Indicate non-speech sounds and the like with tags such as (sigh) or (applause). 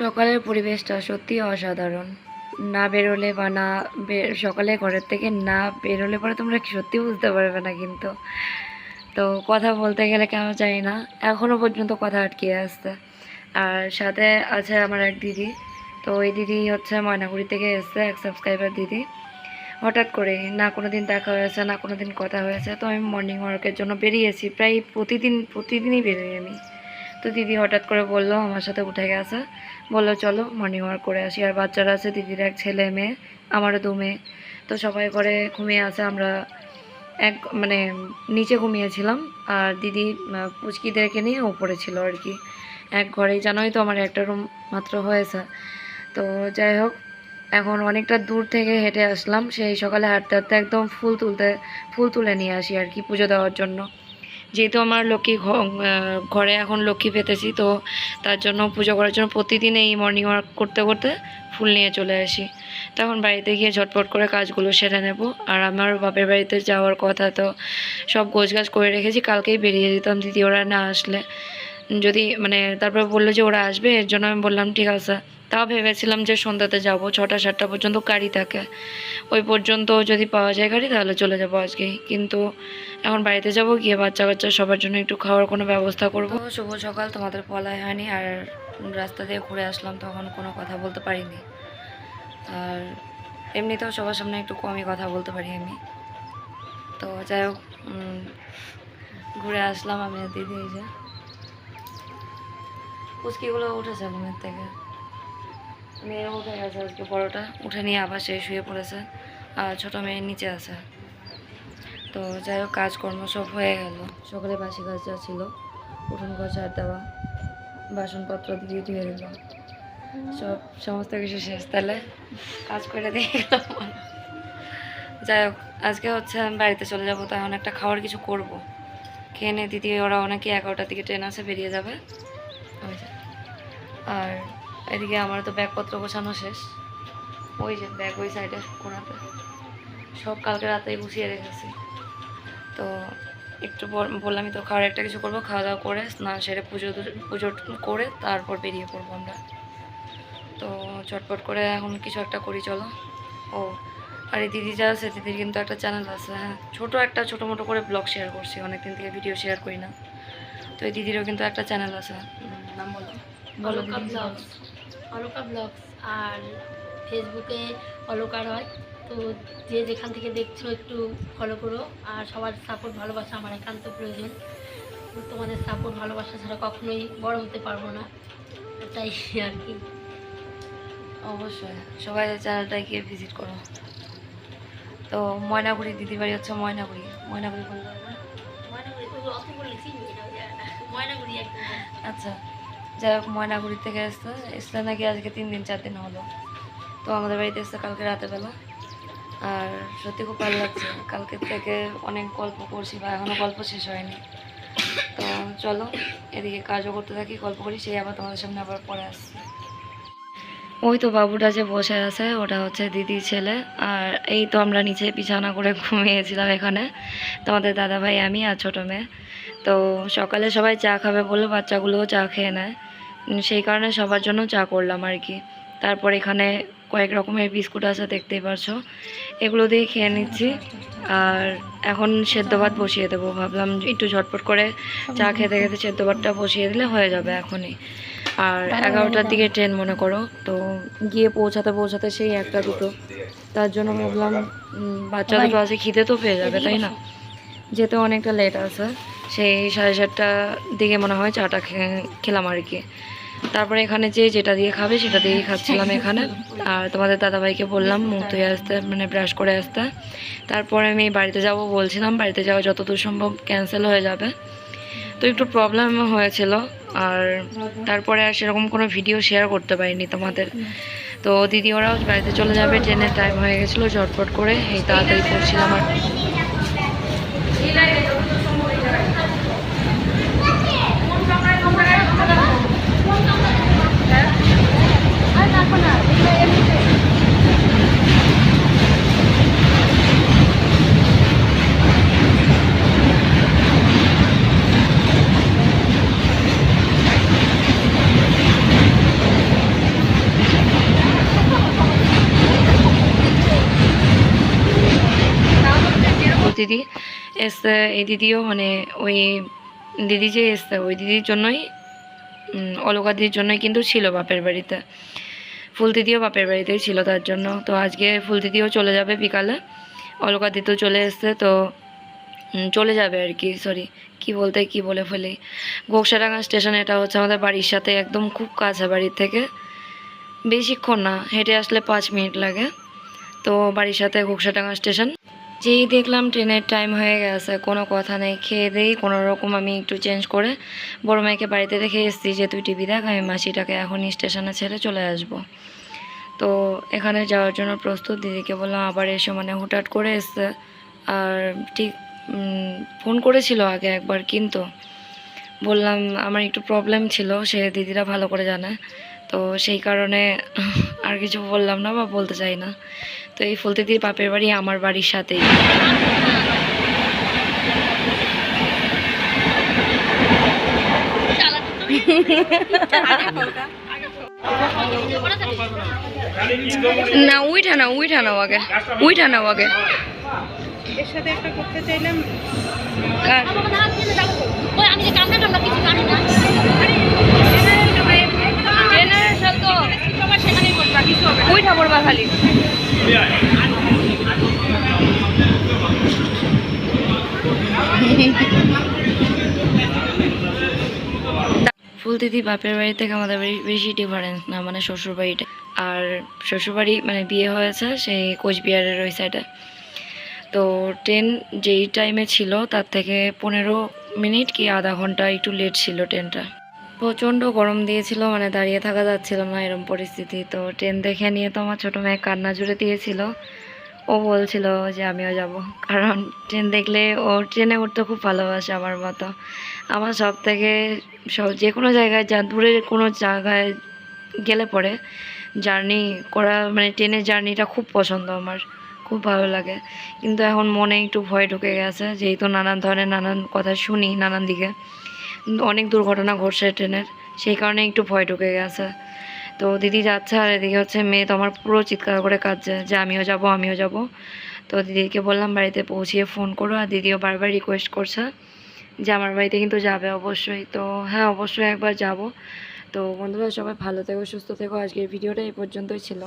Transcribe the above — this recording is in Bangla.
সকালের পরিবেশটা সত্যি অসাধারণ। না বেরোলে বা না সকালে ঘরের থেকে না বেরোলে পরে তোমরা সত্যি বুঝতে পারবে না কিন্তু। তো কথা বলতে গেলে কেন জানি না এখনও পর্যন্ত কথা আটকে আসছে আর সাথে আছে আমার এক দিদি, তো ওই দিদি হচ্ছে ময়নাগুড়ি থেকে এসছে, এক সাবস্ক্রাইবার দিদি। হঠাৎ করে না কোনো দিন দেখা হয়েছে, না কোনো দিন কথা হয়েছে, তো আমি মর্নিং ওয়ার্কের জন্য বেরিয়েছি, প্রায় প্রতিদিন, প্রতিদিনই বেরোই আমি। তো দিদি হঠাৎ করে বলল, আমার সাথে উঠে গেছে। বলল, চলো মর্নিং ওয়াক করে আসি। আর বাচ্চারা আছে, দিদির এক ছেলে, মেয়ে, আমারও দু মেয়ে। তো সবাই ঘরে ঘুমিয়ে আছে, আমরা এক মানে নিচে ঘুমিয়েছিলাম। আর দিদি পুচকিদেরকে নিয়ে ওপরে ছিল আর কি। এক ঘরেই, জানোই তো আমার একটা রুম মাত্র হয়েছে। তো যাই হোক, এখন অনেকটা দূর থেকে হেঁটে আসলাম। সেই সকালে হাঁটতে হাঁটতে একদম ফুল তুলতে, ফুল তুলে নিয়ে আসি আর কি পুজো দেওয়ার জন্য। যেহেতু আমার লক্ষ্মী ঘরে এখন লক্ষ্মী পেতেছি তো তার জন্য পুজো করার জন্য প্রতিদিন এই মর্নিং ওয়াক করতে করতে ফুল নিয়ে চলে আসি। তখন বাড়িতে গিয়ে ঝটপট করে কাজগুলো সেরে নেব। আর আমার বাপের বাড়িতে যাওয়ার কথা তো সব গোছগাছ করে রেখেছি, কালকেই বেরিয়ে যেতাম। দিদি ওরা না আসলে, যদি মানে তারপর বলল যে ওরা আসবে, এর জন্য আমি বললাম, ঠিক আছে তাও ভেবেছিলাম যে সন্ধ্যাতে যাব, ছটা সাতটা পর্যন্ত গাড়ি থাকে। ওই পর্যন্ত যদি পাওয়া যায় গাড়ি, তাহলে চলে যাব আজকেই। কিন্তু এখন বাড়িতে যাব, গিয়ে বাচ্চা কাচ্চা সবার জন্য একটু খাওয়ার কোনো ব্যবস্থা করব। শুভ সকাল, তোমাদের পলায় হয়নি। আর রাস্তা দিয়ে ঘুরে আসলাম, তখন কোনো কথা বলতে পারিনি। আর এমনিতেও সবার সামনে একটু কমই কথা বলতে পারি আমি। তো যাই হোক ঘুরে আসলাম আমি দিদি এই যে। পুচকিগুলো উঠেছে ঘুমের থেকে। মেয়ের উঠে গেছে আজকে বড়োটা উঠে নিয়ে আবার সে শুয়ে পড়েছে, আর ছোটো মেয়ের নিচে আছে। তো যাই হোক, কাজকর্ম সব হয়ে গেল। সকালে বাসি কাজ যা ছিল, উঠোন ঘর দেওয়া, বাসনপত্র দিয়ে ধুয়ে দিল সব সমস্ত কিছু শেষ, তাহলে কাজ করে দিয়ে গেলাম যাই হোক, আজকে হচ্ছে আমি বাড়িতে চলে যাব তো এখন একটা খাওয়ার কিছু করব। খেয়ে নিয়ে দিদি, ওরা অনেকে এগারোটার দিকে ট্রেন আছে, বেরিয়ে যাবে। আর এদিকে আমার তো ব্যাগপত্র গোছানো শেষ। ওই যে ব্যাগ ওই সাইডে কোনাতে। সব কালকে রাতেই গুছিয়ে রেখেছি। তো একটু বললামই তো খাওয়ার একটা কিছু করব খাওয়া দাওয়া করে স্নান সেরে পুজো পুজো করে তারপর বেরিয়ে পড়ব আমরা। তো চটপট করে এখন কিছু একটা করি চলো। ও আর এই দিদি যা আছে দিদির কিন্তু একটা চ্যানেল আছে হ্যাঁ। ছোটো একটা ছোটো মোটো করে ব্লগ শেয়ার করছি অনেকদিন থেকে ভিডিও শেয়ার করি না। তো এই দিদিরও কিন্তু একটা চ্যানেল আছে। নাম বলো। বলো অলকা। ব্লগস আর ফেসবুকে অলকা রয় তো যে যেখান থেকে দেখছ একটু ফলো করো আর সবার সাপোর্ট ভালোবাসা আমার একান্ত প্রয়োজন। তোমাদের সাপোর্ট ভালোবাসা ছাড়া কখনোই বড় হতে পারব না। তাই আর কি। অবশ্যই। সবাই চ্যানেলটা গিয়ে ভিজিট করো। তো ময়নাগুড়ি দিদি বাড়ি হচ্ছে ময়নাগুড়ি। ময়নাগুড়ি বললাম না? ময়নাগুড়ি একদম। আচ্ছা। যাই হোক, ময়নাগুড়ি থেকে এসছে এসছে নাকি আজকে তিন দিন, চার দিন হলো। তো আমাদের বাড়িতে এসছে কালকে রাতেবেলা আর সত্যি খুব ভালো লাগছে। কালকে থেকে অনেক গল্প করছি বা এখনও গল্প শেষ হয়নি। তো চলো, এদিকে কাজও করতে থাকি, গল্প করি, সেই আবার তোমাদের সামনে আবার পরে আসছি। ওই তো বাবুটা যে বসে আছে, ওটা হচ্ছে দিদি ছেলে। আর এই তো আমরা নিচে বিছানা করে ঘুমিয়েছিলাম এখানে। তোমাদের দাদা ভাই আমি আর ছোটো মেয়ে। তো সকালে সবাই চা খাবে বলে বাচ্চাগুলোও চা খেয়ে নেয়। সেই কারণে সবার জন্য চা করলাম আর কি। তারপর এখানে কয়েক রকমের বিস্কুট আছে দেখতেই পারছ। এগুলো দিয়ে খেয়ে নিচ্ছি। আর এখন সেদ্ধ ভাত বসিয়ে দেবো। ভাবলাম একটু ঝটপট করে চা খেতে খেতে সেদ্ধ ভাতটা বসিয়ে দিলে হয়ে যাবে এখনই। আর এগারোটার দিকে ট্রেন মনে করো। তো গিয়ে পৌঁছাতে পৌঁছাতে সেই একটা দুটো। তার জন্য ভাবলাম বাচ্চা দুটো আছে খিদে তো পেয়ে যাবে তাই না? যেতে অনেকটা লেট আছে সেই সাড়ে সাতটার দিকে মনে হয় চাটা খেলাম আর কি। তারপরে এখানে যে যেটা দিয়ে খাবে সেটা দিয়েই খাচ্ছিলাম (laughs) এখানে। আর তোমাদের দাদাভাইকে বললাম মুখ ধুয়ে আসতে মানে ব্রাশ করে আসতে। তারপরে আমি বাড়িতে যাব বলছিলাম বাড়িতে যাওয়া যতদূর সম্ভব ক্যান্সেল হয়ে যাবে। তো একটু প্রবলেম হয়েছিল আর তারপরে আর সেরকম কোনো ভিডিও শেয়ার করতে পারিনি তোমাদের। তো দিদি ওরাও বাড়িতে চলে যাবে ট্রেনের টাইম হয়ে গেছিল ঝটপট করে এই তাড়াতাড়ি করছিলাম আর দিদি এসছে এই দিদিও মানে ওই দিদি যে এসে, ওই দিদির জন্যই অলকাদির জন্যই কিন্তু ছিল বাপের বাড়িতে। ফুল দিদিও বাপের বাড়িতেই ছিল তার জন্য। তো আজকে ফুল দিদিও চলে যাবে বিকালে। অলকা দিদিও চলে এসছে, তো চলে যাবে আর কি সরি কি বলতে, কি বলে ফেলি গোকসাডাঙ্গা স্টেশন, এটা হচ্ছে আমাদের বাড়ির সাথে একদম খুব কাছে বাড়ির থেকে। বেশিক্ষণ না, হেঁটে আসলে পাঁচ মিনিট লাগে। তো বাড়ির সাথে ঘোকসাডাঙ্গা স্টেশন। যেই দেখলাম ট্রেনের টাইম হয়ে গেছে, কোনো কথা নেই, খেয়ে দেই, কোনো রকম আমি একটু চেঞ্জ করে বড় মেয়েকে বাড়িতে রেখে এসেছি যে, তুই টিভি দেখ, আমি মাসিটাকে এখনই স্টেশনে ছেড়ে চলে আসব। তো এখানে যাওয়ার জন্য প্রস্তুত, দিদিকে বললাম, আবার এসে। মানে হুটহাট করে এসছে। আর ঠিক ফোন করেছিল আগে একবার, কিন্তু বললাম, আমার একটু প্রবলেম ছিল, সে দিদিরা ভালো করে জানে। তো সেই কারণে আর কিছু বললাম না বা বলতে চাই না। তো এই ফুলতিদির বাপের বাড়ি আমার বাড়ির সাথেই। না উইঠা না উইঠা নাও আগে উইঠা নাও আগে। এর সাথে একটা করতে চাইলাম কার? ওই আমি যে কামনা টামনা কিছু জানি না জেনারেশন তো সবার সেখানেই করবা কিছু হবে না। উইঠা পড়বা খালি ফুল দিদি বাপের বাড়ি থেকে আমাদের বাড়ি বেশি ডিফারেন্স না মানে শ্বশুর বাড়িটা আর শ্বশুরবাড়ি মানে বিয়ে হয়েছে সেই কোচবিহারের ওই সাইডে তো ট্রেন যেই টাইমে ছিল, তার থেকে পনেরো মিনিট কি আধা ঘণ্টা একটু লেট ছিল ট্রেনটা প্রচণ্ড গরম দিয়েছিল মানে দাঁড়িয়ে থাকা যাচ্ছিল না এরকম পরিস্থিতি। তো ট্রেন দেখে নিয়ে তো আমার ছোটো মেয়ে কান্না জুড়ে দিয়েছিল। ও বলছিল যে আমিও যাব। কারণ ট্রেন দেখলে ও ট্রেনে উঠতে খুব ভালোবাসে আমার মতো। আমার সব থেকে সব যে কোনো জায়গায় যা দূরের কোনো জায়গায় গেলে পরে জার্নি করা মানে ট্রেনের জার্নিটা খুব পছন্দ আমার, খুব ভালো লাগে। কিন্তু এখন মনে একটু ভয় ঢুকে গেছে, যেহেতু নানান ধরনের নানান কথা শুনি নানান দিকে। অনেক দুর্ঘটনা ঘটছে ট্রেনের, সেই কারণে একটু ভয় ঢুকে গেছে। তো দিদি যাচ্ছে আর এদিকে হচ্ছে মেয়ে তো আমার পুরো চিৎকার করে কাঁদছে যে আমিও যাব আমিও যাব। তো দিদিকে বললাম বাড়িতে পৌঁছিয়ে ফোন করো আর দিদিও বারবার রিকোয়েস্ট করছে যে আমার বাড়িতে কিন্তু যাবে অবশ্যই। তো হ্যাঁ অবশ্যই একবার যাব। তো বন্ধুরা সবাই ভালো থেকো, সুস্থ থেকো। আজকের ভিডিওটা এই পর্যন্তই ছিল।